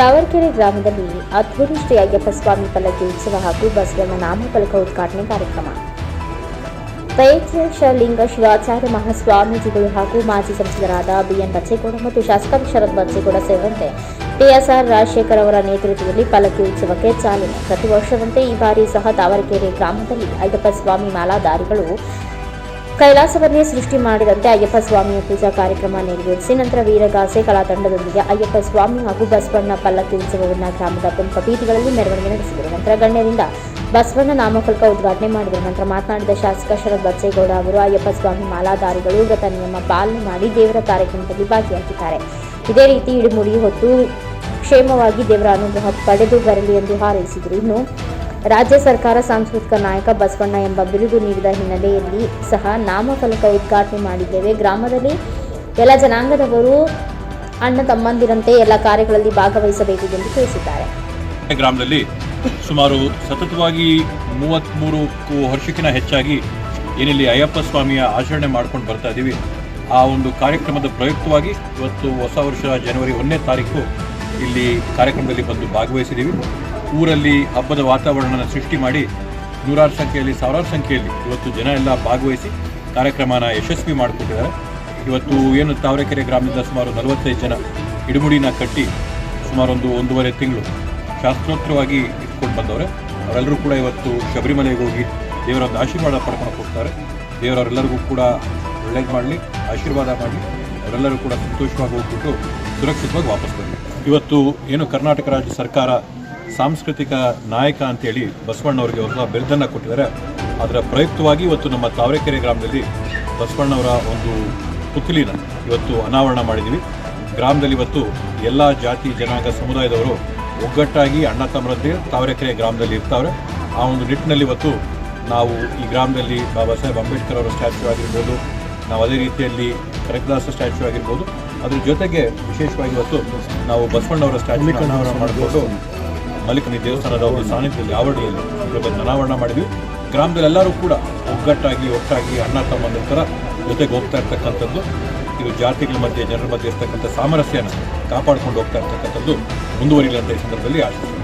ತಾವರೆಕೆರೆ ಗ್ರಾಮದಲ್ಲಿ ಅದ್ಭುತ ಶ್ರೀ ಅಯ್ಯಪ್ಪ ಸ್ವಾಮಿ ಪಲ್ಲಕ್ಕಿ ಉತ್ಸವ ಹಾಗೂ ಬಸವಣ್ಣ ನಾಮಫಲಕ ಉದ್ಘಾಟನೆ ಕಾರ್ಯಕ್ರಮ. ಲಿಂಗ ಶಿವಾಚಾರ್ಯ ಮಹಾಸ್ವಾಮೀಜಿಗಳು ಹಾಗೂ ಮಾಜಿ ಸಂಸದರಾದ ಬಿಎನ್ ಬಚ್ಚೇಗೌಡ ಮತ್ತು ಶಾಸಕ ಶರತ್ ಬಚ್ಚೇಗೌಡ ಸೇರಿದಂತೆ ಟಿಎಸ್ಆರ್ ರಾಜಶೇಖರ್ ಅವರ ನೇತೃತ್ವದಲ್ಲಿ ಪಲ್ಲಕ್ಕಿ ಉತ್ಸವಕ್ಕೆ ಚಾಲನೆ. ಪ್ರತಿ ವರ್ಷದಂತೆ ಈ ಬಾರಿ ಸಹ ತಾವರಕೆರೆ ಗ್ರಾಮದಲ್ಲಿ ಅಯ್ಯಪ್ಪ ಸ್ವಾಮಿ ಮಾಲಾಧಾರಿಗಳು ಕೈಲಾಸವನ್ನೇ ಸೃಷ್ಟಿ ಮಾಡಿದಂತೆ ಅಯ್ಯಪ್ಪ ಸ್ವಾಮಿಯ ಪೂಜಾ ಕಾರ್ಯಕ್ರಮ ನೆರವೇರಿಸಿ ನಂತರ ವೀರಗಾಸೆ ಕಲಾ ತಂಡದೊಂದಿಗೆ ಅಯ್ಯಪ್ಪ ಸ್ವಾಮಿ ಹಾಗೂ ಬಸವಣ್ಣ ಪಲ್ಲಕ್ಕಿ ಉತ್ಸವವನ್ನು ಗ್ರಾಮದ ಪ್ರಮುಖ ಬೀದಿಗಳಲ್ಲಿ ಮೆರವಣಿಗೆ ನಡೆಸಿದರು. ನಂತರ ಗಣ್ಯರಿಂದ ಬಸವಣ್ಣ ನಾಮಫಲಕ ಉದ್ಘಾಟನೆ ಮಾಡಿದರು. ನಂತರ ಮಾತನಾಡಿದ ಶಾಸಕ ಶರತ್ ಬಚ್ಚೇಗೌಡ ಅವರು, ಅಯ್ಯಪ್ಪ ಸ್ವಾಮಿ ಮಾಲಾಧಾರಿಗಳು, ವ್ರತ ನಿಯಮ, ಪಾಲನೆ ಮಾಡಿ ದೇವರ ಕಾರ್ಯಕ್ರಮದಲ್ಲಿ ಭಾಗಿಯಾಗಿದ್ದಾರೆ. ಇದೇ ರೀತಿ ಇಡಿಮುಡಿ ಹೊತ್ತು ಕ್ಷೇಮವಾಗಿ ದೇವರ ಅನುಗ್ರಹ ಪಡೆದು ಬರಲಿ ಎಂದು ಹಾರೈಸಿದರು. ಇನ್ನು ರಾಜ್ಯ ಸರ್ಕಾರ ಸಾಂಸ್ಕೃತಿಕ ನಾಯಕ ಬಸವಣ್ಣ ಎಂಬ ಬಿರುದು ನೀಡಿದ ಹಿನ್ನೆಲೆಯಲ್ಲಿ ಸಹ ನಾಮಫಲಕ ಉದ್ಘಾಟನೆ ಮಾಡಿದ್ದೇವೆ. ಗ್ರಾಮದಲ್ಲಿ ಎಲ್ಲ ಜನಾಂಗದವರು, ಅಣ್ಣ ತಮ್ಮಂದಿರಂತೆ ಎಲ್ಲ ಕಾರ್ಯಗಳಲ್ಲಿ ಭಾಗವಹಿಸಬೇಕು ಎಂದು ತಿಳಿಸಿದ್ದಾರೆ. ಗ್ರಾಮದಲ್ಲಿ ಸುಮಾರು ಸತತವಾಗಿ ಮೂವತ್ತ್ಮೂರಕ್ಕೂ ವರ್ಷಕ್ಕಿಂತ ಹೆಚ್ಚಾಗಿ ಏನಿಲ್ಲಿ ಅಯ್ಯಪ್ಪ ಸ್ವಾಮಿಯ ಆಚರಣೆ ಮಾಡ್ಕೊಂಡು ಬರ್ತಾ ಇದ್ದೀವಿ ಆ ಒಂದು ಕಾರ್ಯಕ್ರಮದ ಪ್ರಯುಕ್ತವಾಗಿ ಇವತ್ತು ಹೊಸ ವರ್ಷ ಜನವರಿ ಒಂದನೇ ತಾರೀಕು ಇಲ್ಲಿ ಕಾರ್ಯಕ್ರಮದಲ್ಲಿ ಬಂದು ಭಾಗವಹಿಸಿದ್ದೀವಿ ಊರಲ್ಲಿ ಹಬ್ಬದ ವಾತಾವರಣನ ಸೃಷ್ಟಿ ಮಾಡಿ ನೂರಾರು ಸಂಖ್ಯೆಯಲ್ಲಿ, ಸಾವಿರಾರು ಸಂಖ್ಯೆಯಲ್ಲಿ ಇವತ್ತು ಜನ ಎಲ್ಲ ಭಾಗವಹಿಸಿ ಕಾರ್ಯಕ್ರಮನ ಯಶಸ್ವಿ ಮಾಡಿಕೊಟ್ಟಿದ್ದಾರೆ. ಇವತ್ತು ಏನು ತಾವರೆಕೆರೆ ಗ್ರಾಮದಿಂದ ಸುಮಾರು ನಲವತ್ತೈದು ಜನ ಇಡುಮುಡಿನ ಕಟ್ಟಿ ಸುಮಾರು ಒಂದು ಒಂದೂವರೆ ತಿಂಗಳು ಶಾಸ್ತ್ರೋಕ್ತವಾಗಿ ಇಟ್ಕೊಂಡು ಬಂದವರೆ. ಅವರೆಲ್ಲರೂ ಕೂಡ ಇವತ್ತು ಶಬರಿಮಲೆಗೆ ಹೋಗಿ ದೇವರ ಆಶೀರ್ವಾದ ಪಡ್ಕೊಂಡು ಹೋಗ್ತಾರೆ. ದೇವರವರೆಲ್ಲರಿಗೂ ಕೂಡ ಒಳ್ಳೇದು ಮಾಡಲಿ, ಆಶೀರ್ವಾದ ಮಾಡಲಿ. ಅವರೆಲ್ಲರೂ ಕೂಡ ಸಂತೋಷವಾಗಿ ಹೋಗ್ಬಿಟ್ಟು ಸುರಕ್ಷಿತವಾಗಿ ವಾಪಸ್ ಬಂದರು ಇವತ್ತು ಏನು ಕರ್ನಾಟಕ ರಾಜ್ಯ ಸರ್ಕಾರ ಸಾಂಸ್ಕೃತಿಕ ನಾಯಕ ಅಂತೇಳಿ ಬಸವಣ್ಣವ್ರಿಗೆ ಹೊಸ ಬಿರುದನ್ನು ಕೊಟ್ಟಿದ್ದಾರೆ. ಅದರ ಪ್ರಯುಕ್ತವಾಗಿ ಇವತ್ತು ನಮ್ಮ ತಾವರೆಕೆರೆ ಗ್ರಾಮದಲ್ಲಿ ಬಸವಣ್ಣವರ ಒಂದು ಪುತ್ಲಿನ ಇವತ್ತು ಅನಾವರಣ ಮಾಡಿದ್ದೀವಿ. ಗ್ರಾಮದಲ್ಲಿ ಇವತ್ತು ಎಲ್ಲ ಜಾತಿ, ಜನಾಂಗ, ಸಮುದಾಯದವರು ಒಗ್ಗಟ್ಟಾಗಿ ಅಣ್ಣ ತಮ್ಮರಂತೆ ತಾವರೆಕೆರೆ ಗ್ರಾಮದಲ್ಲಿ ಇರ್ತಾವ್ರೆ. ಆ ಒಂದು ನಿಟ್ಟಿನಲ್ಲಿ ಇವತ್ತು ನಾವು ಈ ಗ್ರಾಮದಲ್ಲಿ ಬಾಬಾ ಸಾಹೇಬ್ ಅಂಬೇಡ್ಕರ್ ಅವರ ಸ್ಟ್ಯಾಚ್ಯೂ ಆಗಿರ್ಬೋದು, ನಾವು ಅದೇ ರೀತಿಯಲ್ಲಿ ಕನಕದಾಸ ಸ್ಟ್ಯಾಚ್ಯೂ ಆಗಿರ್ಬೋದು. ಅದ್ರ ಜೊತೆಗೆ ವಿಶೇಷವಾಗಿ ಇವತ್ತು ನಾವು ಬಸವಣ್ಣವರ ಸ್ಟ್ಯಾಚ್ಯೂ ಅನಾವರಣ ಮಾಡಿಕೊಂಡು ಮಲ್ಲಿಕನಿ ದೇವಸ್ಥಾನದ ಒಂದು ಸಾನ್ನಿಧ್ಯದಲ್ಲಿ ಆವರಣದಲ್ಲಿ ಬಗ್ಗೆ ಅನಾವರಣ ಮಾಡಿದ್ವಿ. ಗ್ರಾಮದಲ್ಲಿ ಎಲ್ಲರೂ ಕೂಡ ಒಗ್ಗಟ್ಟಾಗಿ ಒಟ್ಟಾಗಿ ಅಣ್ಣ ತಮ್ಮಂದ್ರ ಥರ ಜೊತೆಗೆ ಹೋಗ್ತಾ ಇರ್ತಕ್ಕಂಥದ್ದು. ಇದು ಜಾತಿಗಳ ಮಧ್ಯೆ ಜನರ ಮಧ್ಯೆ ಇರ್ತಕ್ಕಂಥ ಸಾಮರಸ್ಯನ ಕಾಪಾಡ್ಕೊಂಡು ಹೋಗ್ತಾ ಇರ್ತಕ್ಕಂಥದ್ದು ಮುಂದುವರಿಲಿ ಅಂತ ಈ ಸಂದರ್ಭದಲ್ಲಿ ಆಶಿಸ್ತೀನಿ.